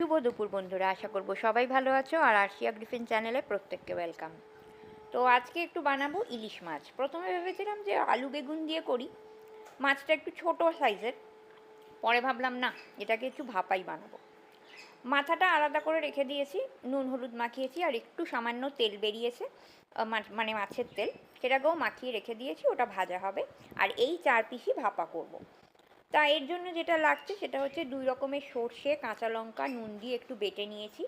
শুভ দুপুর বন্ধুরা, আশা করব সবাই ভালো আছো আর আরশিয়া গ্রিফিন চ্যানেলে প্রত্যেককে ওয়েলকাম তো আজকে একটু বানাবো ইলিশ মাছ। প্রথমে ভেবেছিলাম যে আলু বেগুন দিয়ে করি। মাছটা একটু ছোট সাইজের পরে ভাবলাম, না, এটাকে একটু ভাপাই বানাবো। মাথাটা আলাদা করে রেখে দিয়েছি, নুন হলুদ মাখিয়েছি আর একটু সামান্য তেল বেরিয়েছে মানে মাছের তেল। সেটাকেও মাখিয়ে রেখে দিয়েছি, ওটা ভাজা হবে। আর এই চার পিসই ভাপা করব। তা এর জন্য যেটা লাগছে সেটা হচ্ছে দুই রকমের সর্ষে, কাঁচা লঙ্কা, নুন দিয়ে একটু বেটে নিয়েছি।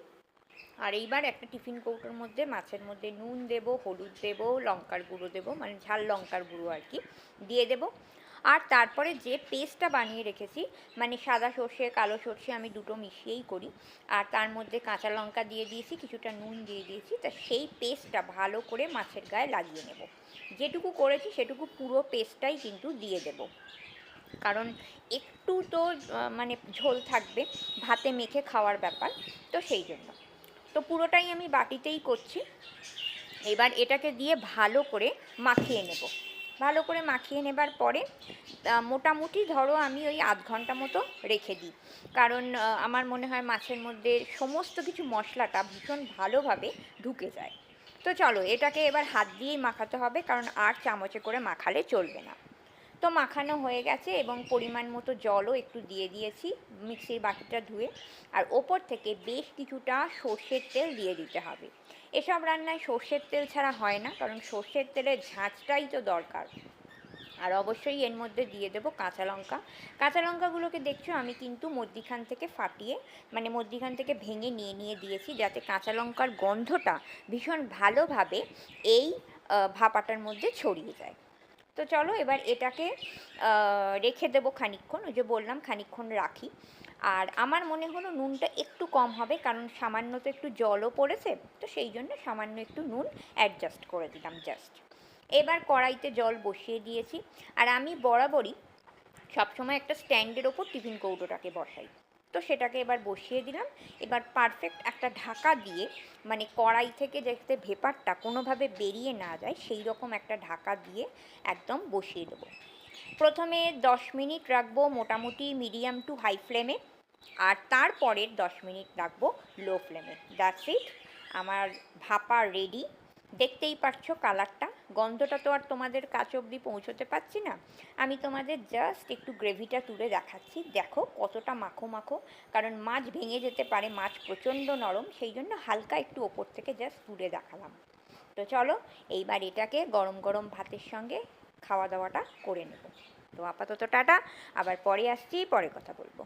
আর এইবার একটা টিফিন কৌটোর মধ্যে মাছের মধ্যে নুন দেব, হলুদ দেব, লঙ্কার গুঁড়ো দেব মানে ঝাল লঙ্কার গুঁড়ো আর কি, দিয়ে দেব। আর তারপরে যে পেস্টটা বানিয়ে রেখেছি মানে সাদা সর্ষে, কালো সর্ষে আমি দুটো মিশিয়েই করি। আর তার মধ্যে কাঁচা লঙ্কা দিয়ে দিয়েছি, কিছুটা নুন দিয়ে দিয়েছি, তা সেই পেস্টটা ভালো করে মাছের গায়ে লাগিয়ে নেব। যেটুকু করেছি সেটুকু পুরো পেস্টটাই কিন্তু দিয়ে দেবো। কারণ একটু তো মানে ঝোল থাকবে, ভাতে মেখে খাওয়ার ব্যাপার, তো সেই জন্য। তো পুরোটাই আমি বাটিতেই করছি। এবার এটাকে দিয়ে ভালো করে মাখিয়ে নেব। ভালো করে মাখিয়ে নেবার পরে মোটামুটি ধরো আমি ওই আধ ঘণ্টা মতো রেখে দিই। কারণ আমার মনে হয় মাছের মধ্যে সমস্ত কিছু মশলাটা ভীষণ ভালোভাবে ঢুকে যায়। তো চলো, এটাকে এবার হাত দিয়েই মাখাতে হবে, কারণ আর চামচে করে মাখালে চলবে না। তো মাখানো হয়ে গেছে এবং পরিমাণ মতো জলও একটু দিয়ে দিয়েছি মিক্সির বাটিটা ধুয়ে। আর ওপর থেকে বেশ কিছুটা সর্ষের তেল দিয়ে দিতে হবে। এসব রান্নায় সর্ষের তেল ছাড়া হয় না, কারণ সর্ষের তেলের ঝাঁঝটাই তো দরকার। আর অবশ্যই এর মধ্যে দিয়ে দেবো কাঁচা লঙ্কা। কাঁচা লঙ্কাগুলোকে দেখছ আমি কিন্তু মধ্যিখান থেকে ফাটিয়ে মানে মধ্যিখান থেকে ভেঙে নিয়ে নিয়ে দিয়েছি যাতে কাঁচা লঙ্কার গন্ধটা ভীষণ ভালোভাবে এই ভাপাটার মধ্যে ছড়িয়ে যায়। তো চলো এবার এটাকে রেখে দেবো খানিকক্ষণ, ওই যে বললাম খানিকক্ষণ রাখি। আর আমার মনে হলো নুনটা একটু কম হবে, কারণ সামান্য তো একটু জলও পড়েছে, তো সেই জন্য সামান্য একটু নুন অ্যাডজাস্ট করে দিলাম জাস্ট এবার কড়াইতে জল বসিয়ে দিয়েছি, আর আমি বরাবরই সবসময় একটা স্ট্যান্ডের ওপর টিফিন কৌটোটাকে বসাই। তো সেটাকে এবার বসিয়ে দিলাম। এবার পারফেক্ট একটা ঢাকা দিয়ে মানে কড়াই থেকে যাতে ভেপারটা কোনোভাবে বেরিয়ে না যায় সেই রকম একটা ঢাকা দিয়ে একদম বসিয়ে দেবো। প্রথমে দশ মিনিট রাখব মোটামুটি মিডিয়াম টু হাই ফ্লেমে আর তারপরের দশ মিনিট রাখব লো ফ্লেমে দ্যাটস ইট আমার ভাপা রেডি দেখতেই পাচ্ছ কালারটা গন্ধটা তো আর তোমাদের কাছে অবধি পৌঁছতে পারছি না। আমি তোমাদের জাস্ট একটু গ্রেভিটা তুলে দেখাচ্ছি। দেখো কতটা মাখো মাখো, কারণ মাছ ভেঙে যেতে পারে, মাছ প্রচণ্ড নরম, সেই জন্য হালকা একটু ওপর থেকে জাস্ট তুলে দেখালাম। তো চলো, এইবার এটাকে গরম গরম ভাতের সঙ্গে খাওয়া দাওয়াটা করে নেব। তো আপাতত টাটা, আবার পরে আসছি, পরে কথা বলব।